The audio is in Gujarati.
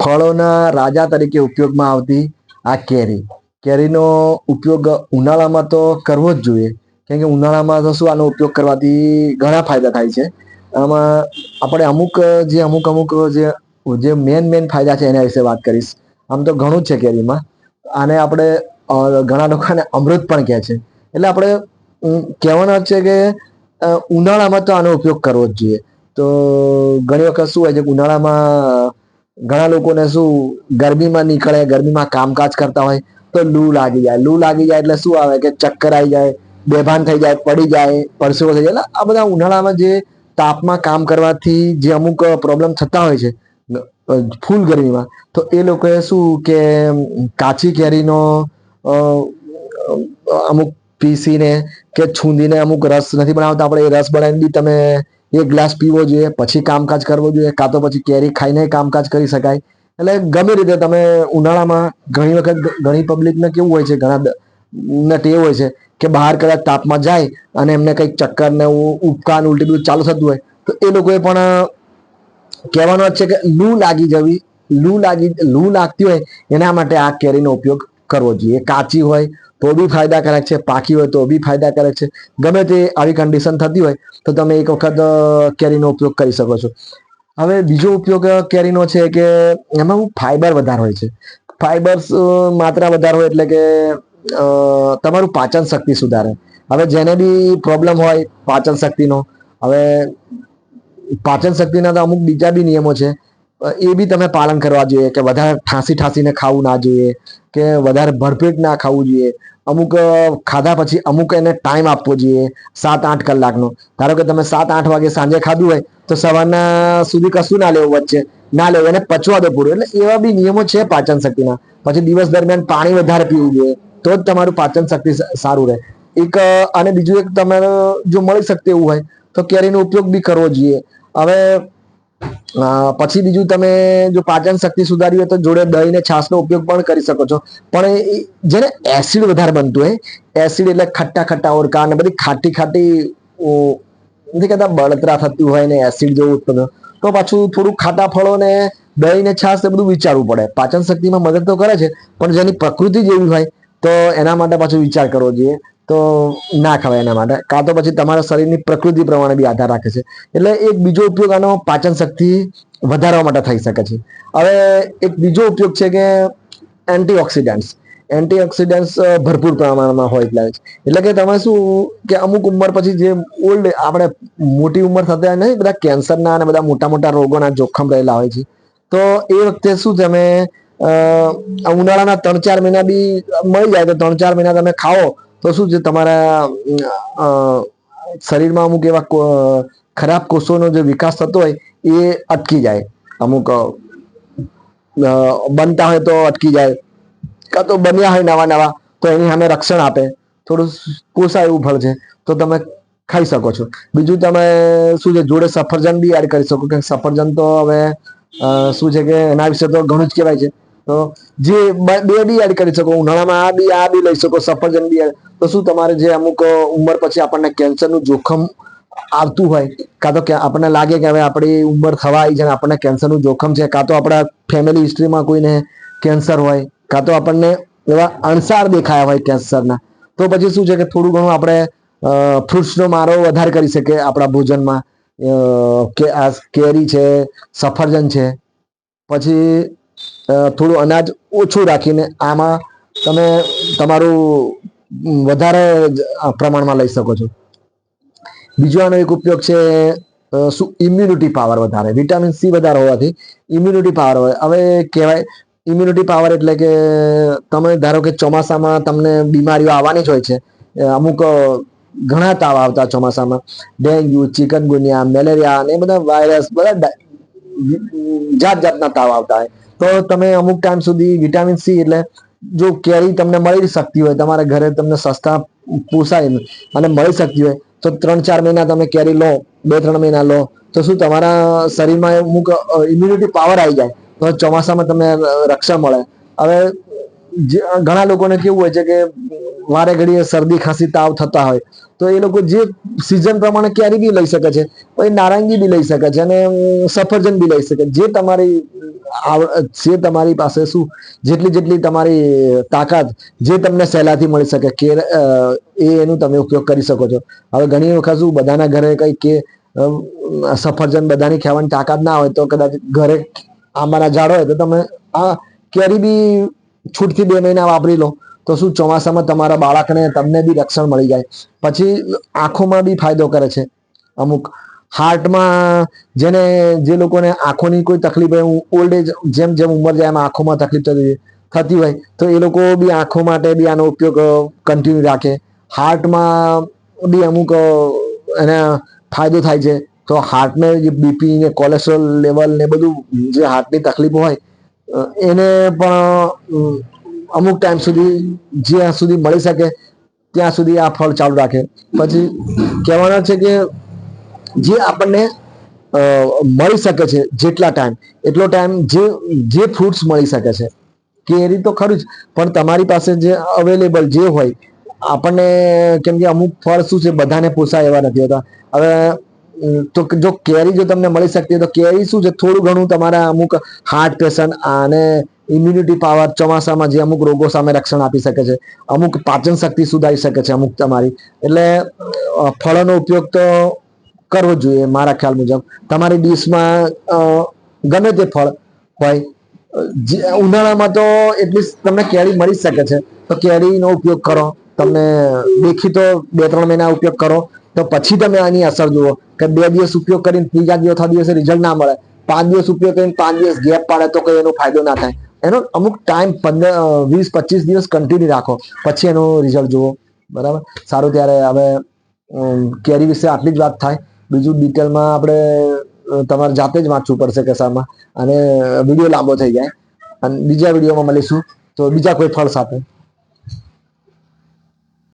ફળોના રાજા તરીકે ઉપયોગમાં આવતી આ કેરી. કેરીનો ઉપયોગ ઉનાળામાં તો કરવો જ જોઈએ. કેમ કે ઉનાળામાં તો શું આનો ઉપયોગ કરવાથી ઘણા ફાયદા થાય છે. આમાં આપણે અમુક જે અમુક અમુક જે જે મેન મેન ફાયદા છે એના વિશે વાત કરીશ. આમ તો ઘણું જ છે કેરીમાં. આને આપણે ઘણા લોકોને અમૃત પણ કહે છે. એટલે આપણે કહેવાનો છે કે ઉનાળામાં તો આનો ઉપયોગ કરવો જ જોઈએ. તો ઘણી વખત શું હોય છે કે ઉનાળામાં ઘણા લોકોને શું, ગરમીમાં નીકળે, ગરમીમાં કામકાજ કરતા હોય, તો લૂ લાગી જાય. લૂ લાગી જાય એટલે શું આવે કે ચક્કર આવી જાય, બેભાન થઈ જાય, પડી જાય, પરસેવો થઈ જાય. આ બધા ઉનાળામાં જે તાપમાં કામ કરવાથી જે અમુક પ્રોબ્લેમ થતા હોય છે ફૂલ ગરમીમાં, તો એ લોકોએ શું કે, કાચી કેરીનો અમુક પીસીને કે છૂંદીને અમુક રસ નથી બનાવતા. આપણે એ રસ બનાવીને બી તમે એક ગ્લાસ પીવો જોઈએ, પછી કામકાજ કરવું જોઈએ, કાં તો પછી કેરી ખાઈને કામકાજ કરી શકાય. એટલે ગમે રીતે તમે ઉનાળામાં ઘણી વખત ઘણી પબ્લિકને કેવું હોય છે, ઘણા ને ટેવ હોય છે કે બહાર કદાચ તાપમાં જાય અને એમને કંઈક ચક્કર ને ઉ- ઉબકા ઉલટી બધું ચાલુ થતું હોય, તો એ લોકોએ પણ કહેવાનો જ છે કે લૂ લાગી જવી, લૂ લાગી, લૂ લાગતી હોય, એના માટે આ કેરીનો ઉપયોગ કરવો જોઈએ. કાચી હોય તો બી ફાયદાકારક છે, પાકી હોય તો બી ફાયદાકારક છે. ગમે તે આવી કન્ડિશન થતી હોય તો તમે એક વખત કેરીનો ઉપયોગ કરી શકો છો. હવે બીજો ઉપયોગ કેરીનો છે કે એમાં ફાઈબર વધારે હોય છે. ફાઈબર્સ માત્રા વધારે હોય એટલે કે તમારું પાચન શક્તિ સુધારે. હવે જેને બી પ્રોબ્લેમ હોય પાચન શક્તિનો, હવે પાચન શક્તિના તો અમુક બીજા બી નિયમો છે. એ બી તમે પાલન કરવા જોઈએ કે વધારે ઠાંસી ઠાંસીને ખાવું ના જોઈએ, કે વધારે ભરપેટ ના ખાવું જોઈએ. અમુક ખાધા પછી અમુક એને ટાઈમ આપવો જોઈએ, સાત આઠ કલાકનો. ધારો કે તમે સાત આઠ વાગે સાંજે ખાધું હોય, તો સવારના સુધી કશું ના લેવું વચ્ચે. ના લેવું, એને પચવા દો પૂરું. એટલે એવા બી નિયમો છે પાચન શક્તિના. પછી દિવસ દરમિયાન પાણી વધારે પીવું જોઈએ, તો જ તમારું પાચન શક્તિ સારું રહે. એક અને બીજું એક તમારે જો મળી શકતું એવું હોય, તો કેરીનો ઉપયોગ બી કરવો જોઈએ. હવે પછી બીજું તમે જો પાચન શક્તિ સુધારી હોય તો જોડે દહીં ને છાશનો ઉપયોગ પણ કરી શકો છો. પણ જેને એસિડ વધારે બનતું હોય એસિડ એટલે ખટ્ટા ખટ્ટા ઓરકા ને બધી ખાટી ખાટી નથી કહેતા, બળતરા થતી હોય ને એસિડ જેવું ઉત્પન્ન તો પાછું થોડું ખાટા ફળો ને દહીં ને છાશ એ બધું વિચારવું પડે. પાચન શક્તિમાં મદદ તો કરે છે, પણ જેની પ્રકૃતિ જેવી હોય, તો એના માટે પાછું વિચાર કરવો જોઈએ. તો ના ખવાય એના માટે. કાં તો પછી તમારા શરીરની પ્રકૃતિ પ્રમાણે બી આધાર રાખે છે. એટલે એક બીજો ઉપયોગ આનો પાચન શક્તિ વધારવા માટે થઈ શકે છે. હવે એક બીજો ઉપયોગ છે કે એન્ટીઓક્સિડન્ટ્સ. એન્ટીઓક્સિડન્ટ્સ ભરપૂર પ્રમાણમાં હોય એટલે એટલે કે તમે શું કે અમુક ઉંમર પછી જે ઓલ્ડ આપણે મોટી ઉંમર થતા નહીં બધા કેન્સરના અને બધા મોટા મોટા રોગોના જોખમ રહેલા હોય છે. તો એ વખતે શું તમે ઉનાળાના ત્રણ ચાર મહિના બી મળી જાય તો ત્રણ ચાર મહિના તમે ખાઓ. તો શું છે તમારા શરીરમાં અમુક એવા ખરાબ કોષોનો જે વિકાસ થતો હોય એ અટકી જાય. અમુક બનતા હોય તો અટકી જાય. કાં તો બન્યા હોય નવા નવા, તો એની સામે રક્ષણ આપે. થોડું પોસાય એવું ફળ છે, તો તમે ખાઈ શકો છો. બીજું તમે શું છે, જોડે સફરજન બી એડ કરી શકો. કે સફરજન તો હવે શું છે કે એના વિશે તો ઘણું જ કહેવાય છે. જે બ- બે એડ કરી શકો, ઉનાળામાં આ બી આ બી લઈ શકો, સફરજન બી. એડ તો શું તમારે જે અમુક ઉંમર પછી આપણને કેન્સરનું જોખમ આવતું હોય, કાં તો આપણને લાગે કે હવે આપણી ઉંમર થવા આવી છે અને આપણને કેન્સરનું જોખમ છે, કાં તો આપણા ફેમિલી હિસ્ટ્રીમાં કોઈને કેન્સર હોય, કાં તો આપણને એવા અણસાર દેખાયા હોય કેન્સરના. તો પછી શું છે કે થોડું ઘણું આપણે ફ્રૂટ્સનો મારો વધારે કરી શકીએ આપણા ભોજનમાં. કે આ કેરી છે, સફરજન છે. પછી થોડું અનાજ ઓછું રાખીને આમાં તમે તમારું વધારે પ્રમાણમાં લઈ શકો છો. બીજો આનો એક ઉપયોગ છે શું ઇમ્યુનિટી પાવર વધારે. વિટામિન સી વધારે હોવાથી ઇમ્યુનિટી પાવર હોય. હવે કહેવાય ઇમ્યુનિટી પાવર એટલે કે, તમે ધારો કે ચોમાસામાં તમને બીમારીઓ આવવાની જ હોય છે. અમુક ઘણા તાવ આવતા ચોમાસામાં. ડેન્ગ્યુ, ચિકનગુનિયા, મેલેરિયા અને બધા વાયરસ બધા જાત જાતના તાવ આવતા હોય. તો તમે અમુક ટાઈમ સુધી વિટામિન સી એટલે જો કેરી તમને મળી શકતી હોય, તમારા ઘરે તમને સસ્તા પોસાય અને મળી શકતી હોય, તો ત્રણ ચાર મહિના તમે કેરી લો, બે ત્રણ મહિના લો, તો શું તમારા શરીરમાં અમુક ઇમ્યુનિટી પાવર આવી જાય, તો ચોમાસામાં તમને રક્ષા મળે. હવે ઘણા લોકોને કેવું હોય છે કે વારે ઘડીએ શરદી ખાંસી તાવ થતા હોય, તો એ લોકો જે સિઝન પ્રમાણે કેરી બી લઈ શકે છે પછી નારંગી બી લઈ શકે છે અને સફરજન બી લઈ શકે જે તમારી જે તમારી પાસે શું, જેટલી જેટલી તમારી તાકાત, જે તમને સહેલાથી મળી શકે, કે એ એનું તમે ઉપયોગ કરી શકો છો. હવે ઘણી વખત શું, બધાના ઘરે કઈ કે સફરજન બધાની ખાવાની તાકાત ના હોય, તો કદાચ ઘરે આંબાના ઝાડ હોય, તો તમે આ કેરી બી છૂટથી બે મહિના વાપરી લો, તો શું ચોમાસામાં તમારા બાળકને તમને બી રક્ષણ મળી જાય. પછી આંખોમાં બી ફાયદો કરે છે, અમુક. હાર્ટમાં જેને, જે લોકોને આંખોની કોઈ તકલીફ હોય ઓલ્ડ એજ જેમ જેમ ઉંમર જાય, એમ આંખોમાં તકલીફ થતી થતી હોય, તો એ લોકો બી આંખો માટે બી આનો ઉપયોગ કન્ટિન્યુ રાખે. હાર્ટમાં બી અમુક એને ફાયદો થાય છે. તો હાર્ટને જે બીપી ને કોલેસ્ટ્રોલ લેવલ ને બધું, જે હાર્ટની તકલીફ હોય એને પણ અમુક ટાઈમ સુધી, જ્યાં સુધી મળી શકે, ત્યાં સુધી આ ફળ ચાલુ રાખે. પછી કહેવાના છે કે, જે આપણને મળી શકે છે જેટલા ટાઈમ એટલો ટાઈમ જે જે ફ્રૂટ્સ મળી શકે છે. કેરી તો ખરું જ પણ તમારી પાસે જે અવેલેબલ જે હોય, આપણને, કેમ કે અમુક ફળ શું છે, બધાને પોસાય એવા નથી હોતા. હવે તો જો કેરી જો તમને મળી શકતી હોય તો કેરી શું છે? થોડું ઘણું તમારા અમુક હાર્ટ પેશન્ટ અને ઇમ્યુનિટી પાવર ચોમાસામાં જે અમુક રોગો સામે રક્ષણ આપી શકે છે. અમુક પાચન શક્તિ સુધારી શકે છે અમુક તમારી. એટલે ફળોનો ઉપયોગ તો કરવો જોઈએ મારા ખ્યાલ મુજબ. તમારી ડીશમાં ગમે તે ફળ હોય ઉનાળામાં તો એટલીસ્ટ તમને કેરી મળી શકે છે. તો કેરીનો ઉપયોગ કરો. તમને દેખી તો બે ત્રણ મહિના ઉપયોગ કરો. તો પછી તમે આની અસર જુઓ કે બે દિવસ ઉપયોગ કરીને ત્રીજા દિવસ, ચોથા દિવસે રિઝલ્ટ ના મળે. પાંચ દિવસ ઉપયોગ કરીને પાંચ દિવસ ગેપ પાડે તો કઈ એનો ફાયદો ના થાય. એનો અમુક ટાઈમ પંદર વીસ, પચીસ દિવસ કન્ટિન્યુ રાખો. પછી એનો રિઝલ્ટ જુઓ. બરાબર? સારું, ત્યારે હવે કેરી વિશે આટલી જ વાત થાય. બીજું ડિટેલમાં આપણે તમારે જાતે જ વાંચવું પડશે કસામાં. અને વીડિયો લાંબો થઈ જાય. અને બીજા વિડીયોમાં મળીશું. તો બીજા કોઈ ફળ સાથે.